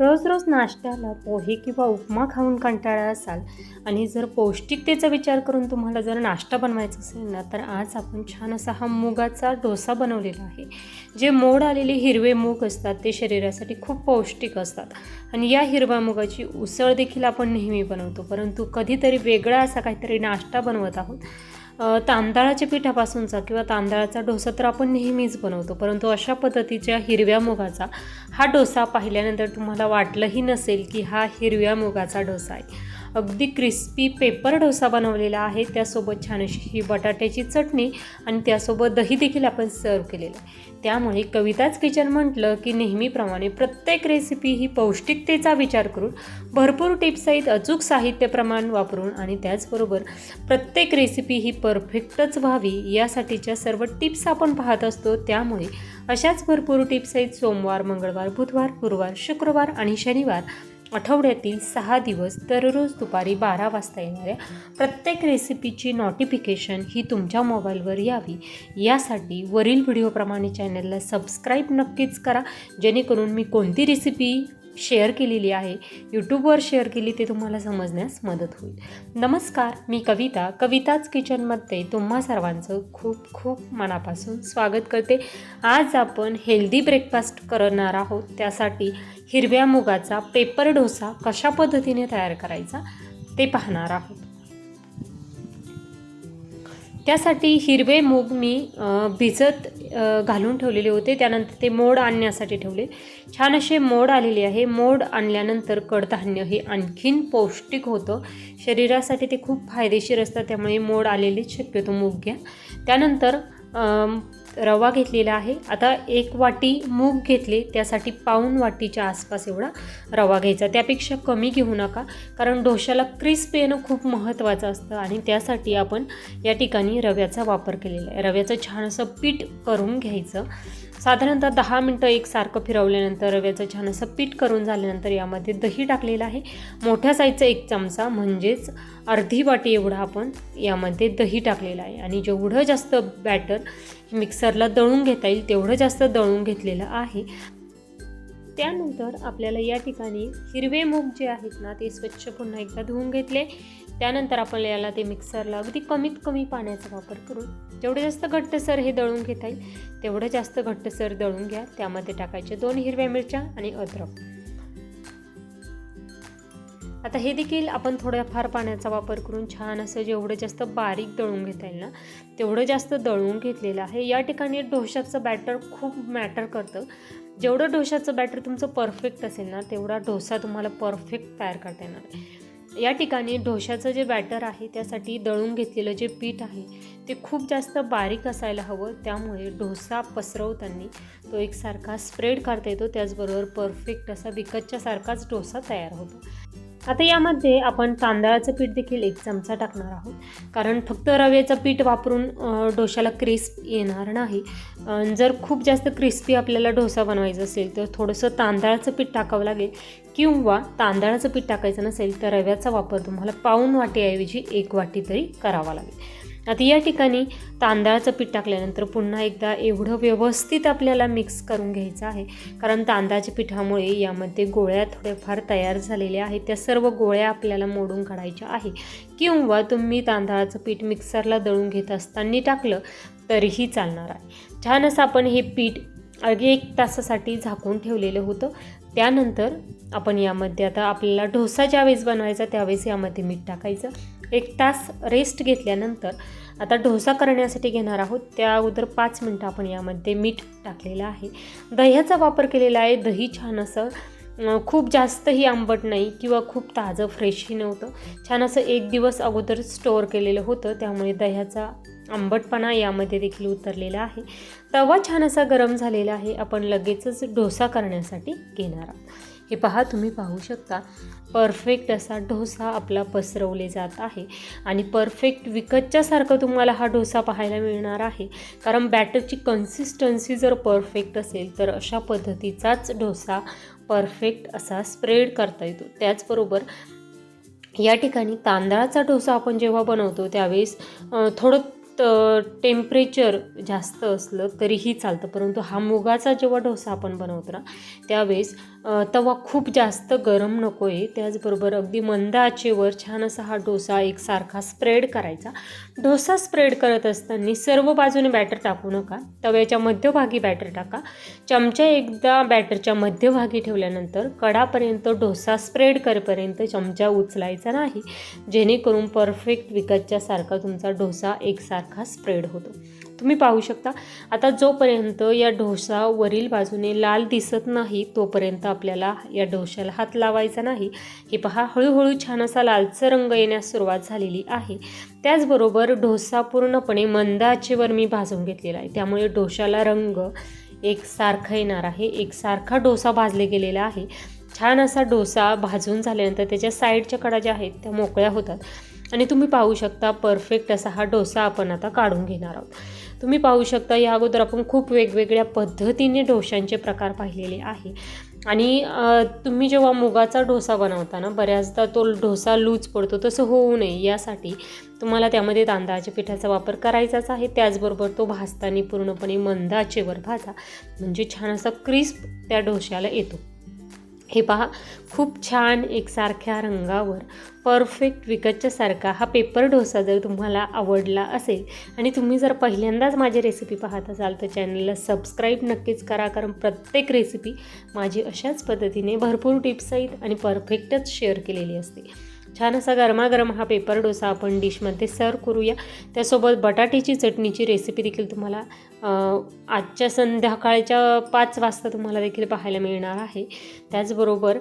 रोज रोज नाश्त्याला पोहे किंवा उपमा खाऊन कंटाळा असाल आणि जर पौष्टिकतेचा विचार करून तुम्हाला जर नाश्ता बनवायचा असेल ना तर आज आपण छान असा हा मुगाचा डोसा बनवलेला आहे. जे मोड आलेले हिरवे मूग असतात ते शरीरासाठी खूप पौष्टिक असतात. आणि या हिरव्या मुगाची उसळ देखील आपण नेहमी बनवतो परंतु कधीतरी वेगळा असा काहीतरी नाश्ता बनवत आहोत. तांदळाच्या पिठापासूनचा किंवा तांदळाचा डोसा तर आपण नेहमीच बनवतो परंतु अशा पद्धतीच्या हिरव्या मुगाचा हा डोसा पाहिल्यानंतर तुम्हाला वाटलंही नसेल की हा हिरव्या मुगाचा डोसा आहे. अगदी क्रिस्पी पेपर डोसा बनवलेला आहे त्यासोबत छान अशी ही बटाट्याची चटणी आणि त्यासोबत दही देखील आपण सर्व केलेलं आहे. त्यामुळे कविताच किचन म्हटलं की नेहमीप्रमाणे प्रत्येक रेसिपी ही पौष्टिकतेचा विचार करून भरपूर टिप्ससहित अचूक साहित्य प्रमाण वापरून आणि त्याचबरोबर प्रत्येक रेसिपी ही परफेक्टच व्हावी यासाठीच्या सर्व टिप्स आपण पाहत असतो. त्यामुळे अशाच भरपूर टिप्ससहित सोमवार मंगळवार बुधवार गुरुवार शुक्रवार आणि शनिवार आठवड्यातील सहा दिवस दररोज दुपारी बारा वाजता येणाऱ्या प्रत्येक रेसिपीची नोटिफिकेशन ही तुमच्या मोबाईलवर यावी. यासाठी वरील व्हिडिओप्रमाणे चॅनलला सबस्क्राईब नक्कीच करा. जेणेकरून मी कोणती रेसिपी शेअर केलेली आहे यूट्यूबवर शेअर केली ते तुम्हाला समजण्यास मदत होईल. नमस्कार मी कविता. कविताच किचनमध्ये तुम्हा सर्वांचं खूप खूप मनापासून स्वागत करते. आज आपण हेल्दी ब्रेकफास्ट करणार आहोत. त्यासाठी हिरव्या मुगाचा पेपर डोसा कशा पद्धतीने तयार करायचा ते पाहणार आहोत. त्यासाठी हिरवे मूग मी भिजत घालून ठेवलेले होते. त्यानंतर ते मोड आणण्यासाठी ठेवले. छान असे मोड आलेले आहे. मोड आणल्यानंतर कडधान्य हे आणखीन पौष्टिक होतं. शरीरासाठी ते खूप फायदेशीर असतं त्यामुळे मोड आलेले शक्यतो मूग घ्या. त्यानंतर रवा घेतलेला आहे. आता एक वाटी मूग घेतले त्यासाठी पाऊन वाटीच्या आसपास एवढा रवा घ्यायचा. त्यापेक्षा कमी घेऊ नका कारण डोशाला क्रिस्प येणं खूप महत्त्वाचं असतं आणि त्यासाठी आपण या ठिकाणी रव्याचा वापर केलेला आहे. रव्याचं छान असं पीठ करून घ्यायचं. साधारणतः दहा मिनटं एकसारखं फिरवल्यानंतर रव्याचं छान असं पीठ करून झाल्यानंतर यामध्ये दही टाकलेलं आहे. मोठ्या साईजचा एक चमचा म्हणजेच अर्धी वाटी एवढा आपण यामध्ये दही टाकलेलं आहे. आणि जेवढं जास्त बॅटर मिक्सरला दळून घेता येईल तेवढं जास्त दळून घेतलेलं आहे. त्यानंतर आपल्याला या ठिकाणी हिरवे मूग जे आहेत ना ते स्वच्छ पुन्हा एकदा धुवून घेतले. त्यानंतर आपण याला ते मिक्सरला अगदी कमीत कमी पाण्याचा वापर करून जेवढे जास्त घट्टसर हे दळून घेता येईल तेवढं जास्त घट्टसर दळून घ्या. त्यामध्ये टाकायचे दोन हिरव्या मिरच्या आणि अद्रक. आता हे देखील आपण थोड्याफार पाण्याचा वापर करून छान असं जेवढं जास्त बारीक दळून घेता येईल ना तेवढं जास्त दळून घेतलेलं आहे. या ठिकाणी डोशाचं बॅटर खूप मॅटर करतं. जेवढं डोशाचं बॅटर तुमचं परफेक्ट असेल ना तेवढा डोसा तुम्हाला परफेक्ट तयार करता येणार आहे. या ठिकाणी डोशाचं जे बॅटर आहे त्यासाठी दळून घेतलेलं जे पीठ आहे ते खूप जास्त बारीक असायला हवं. त्यामुळे डोसा पसरवताना तो एकसारखा स्प्रेड करता येतो. त्याचबरोबर परफेक्ट असा विकतच्यासारखाच डोसा तयार होतो. आता यामध्ये आपण तांदळाचं पीठ देखील एक चमचा टाकणार आहोत. कारण फक्त रव्याचं पीठ वापरून डोशाला क्रिस्प येणार नाही. जर खूप जास्त क्रिस्पी आपल्याला डोसा बनवायचा असेल तर थोडंसं तांदळाचं पीठ टाकावं लागेल. किंवा तांदळाचं पीठ टाकायचं नसेल तर रव्याचा वापर तुम्हाला पाऊन वाटीऐवजी एक वाटी तरी करावा लागेल. आता या ठिकाणी तांदळाचं पीठ टाकल्यानंतर पुन्हा एकदा एवढं व्यवस्थित आपल्याला मिक्स करून घ्यायचं आहे. कारण तांदळाच्या पिठामुळे यामध्ये गोळ्या थोड्याफार तयार झालेल्या आहेत. त्या सर्व गोळ्या आपल्याला मोडून काढायच्या आहे किंवा तुम्ही तांदळाचं पीठ मिक्सरला दळून घेत असताना टाकलं तरीही चालणार आहे. छान असं आपण हे पीठ अगदी एक तासासाठी झाकून ठेवलेलं होतं. त्यानंतर आपण यामध्ये आता आपल्याला डोसा ज्यावेळेस बनवायचा त्यावेळेस यामध्ये मीठ टाकायचं. एक तास रेस्ट घेतल्यानंतर आता डोसा करण्यासाठी घेणार आहोत. त्या अगोदर पाच मिनटं आपण यामध्ये मीठ टाकलेलं आहे. दह्याचा वापर केलेला आहे. दही छान असं खूप जास्तही आंबट नाही किंवा खूप ताजं फ्रेशही नव्हतं. छान असं एक दिवस अगोदर स्टोअर केलेलं होतं. त्यामुळे दह्याचा आंबटपणा यामध्ये देखील उतरलेला आहे. तवा छान असा गरम झालेला आहे. आपण लगेचच डोसा करण्यासाठी घेणार आहोत. हे पहा तुम्ही पाहू शकता. परफेक्ट असा डोसा आपला पसरवले जात आहे. आणि परफेक्ट विकतच्यासारखं तुम्हाला हा डोसा पाहायला मिळणार आहे. कारण बॅटरची कन्सिस्टन्सी जर परफेक्ट असेल तर अशा पद्धतीचाच डोसा परफेक्ट असा स्प्रेड करता येतो. त्याचबरोबर या ठिकाणी तांदळाचा डोसा आपण जेव्हा बनवतो त्यावेळेस थोडं टेम्परेचर जास्त असलं तरीही चालतं. परंतु हा मुगाचा जेव्हा डोसा आपण बनवतो ना त्यावेळेस तवा खूप जास्त गरम नको आहे त्याचबरोबर अगदी मंद आचेवर छान असा हा डोसा एकसारखा स्प्रेड करायचा. डोसा स्प्रेड करत असताना सर्व बाजूने बॅटर टाकू नका. तव्याच्या मध्यभागी बॅटर टाका. चमचा एकदा बॅटरच्या मध्यभागी ठेवल्यानंतर कडापर्यंत डोसा स्प्रेड करेपर्यंत चमचा उचलायचा नाही. जेणेकरून परफेक्ट विकतच्या सारखा तुमचा डोसा एकसारखा स्प्रेड होतो. तुम्ही पाहू शकता. आता जोपर्यंत या ढोसा वरील बाजूने लाल दिसत नाही तोपर्यंत आपल्याला या ढोशाला हात लावायचा नाही. हे पहा हळूहळू छान असा लालचा रंग येण्यास सुरुवात झालेली आहे. त्याचबरोबर डोसा पूर्णपणे मंद आचेवर मी भाजून घेतलेला आहे. त्यामुळे डोशाला रंग एकसारखा येणार आहे. एकसारखा डोसा भाजले गेलेला आहे. छान असा डोसा भाजून झाल्यानंतर त्याच्या साईडच्या कडा ज्या आहेत त्या मोकळ्या होतात. आणि तुम्ही पाहू शकता परफेक्ट असा हा डोसा आपण आता काढून घेणार आहोत. तुम्ही पाहू शकता या अगोदर आपण खूप वेगवेगळ्या पद्धतीने डोशांचे प्रकार पाहिलेले आहे. आणि तुम्ही जेव्हा मुगाचा डोसा बनवता ना बऱ्याचदा तो डोसा लूज पडतो तसं होऊ नये. यासाठी तुम्हाला त्यामध्ये तांदळाच्या पिठाचा वापर करायचाच आहे. त्याचबरोबर तो भाजताना पूर्णपणे मंद आचेवर भाजा. म्हणजे छान असा क्रिस्प त्या डोश्याला येतो. हे पहा खूप छान एकसारख्या रंगावर परफेक्ट विकतच्या सारखा हा पेपर डोसा जर तुम्हाला आवडला असेल आणि तुम्ही जर पहिल्यांदाच माझी रेसिपी पाहत असाल तर चॅनलला सबस्क्राईब नक्कीच करा कारण प्रत्येक रेसिपी माझी अशाच पद्धतीने भरपूर टिप्स आहेत आणि परफेक्टच शेअर केलेली असते. छान असा गरमागरम हा पेपर डोसा आपण डिशमध्ये सर्व करूया. त्यासोबत बटाट्याची चटणीची रेसिपी देखील तुम्हाला आजच्या संध्याकाळच्या पाच वाजता तुम्हाला देखील पाहायला मिळणार आहे. त्याचबरोबर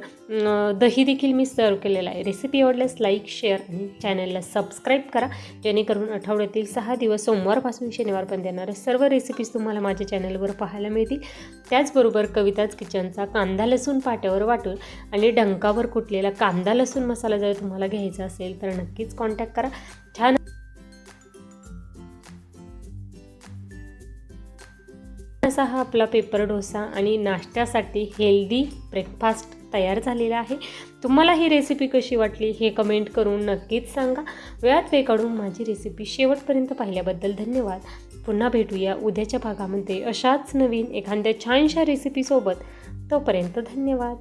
दही देखील मी सर्व केलेलं आहे. रेसिपी आवडल्यास लाईक शेअर आणि चॅनलला सबस्क्राईब करा. जेणेकरून आठवड्यातील सहा दिवस सोमवारपासून शनिवारपर्यंत येणाऱ्या सर्व रेसिपीज तुम्हाला माझ्या चॅनलवर पाहायला मिळतील. त्याचबरोबर कविताच किचनचा कांदा लसूण पाट्यावर वाटून आणि डंकावर कुटलेला कांदा लसूण मसाला जर तुम्हाला घ्यायचा असेल तर नक्कीच कॉन्टॅक्ट करा. छान असा हा आपला पेपर डोसा आणि नाश्त्यासाठी हेल्दी ब्रेकफास्ट तयार झालेला आहे. तुम्हाला ही रेसिपी कशी वाटली हे कमेंट करून नक्कीच सांगा. वेळात वेळ काढून माझी रेसिपी शेवटपर्यंत पाहिल्याबद्दल धन्यवाद. पुन्हा भेटूया उद्याच्या भागामध्ये अशाच नवीन एखाद्या छानशा रेसिपीसोबत तोपर्यंत धन्यवाद.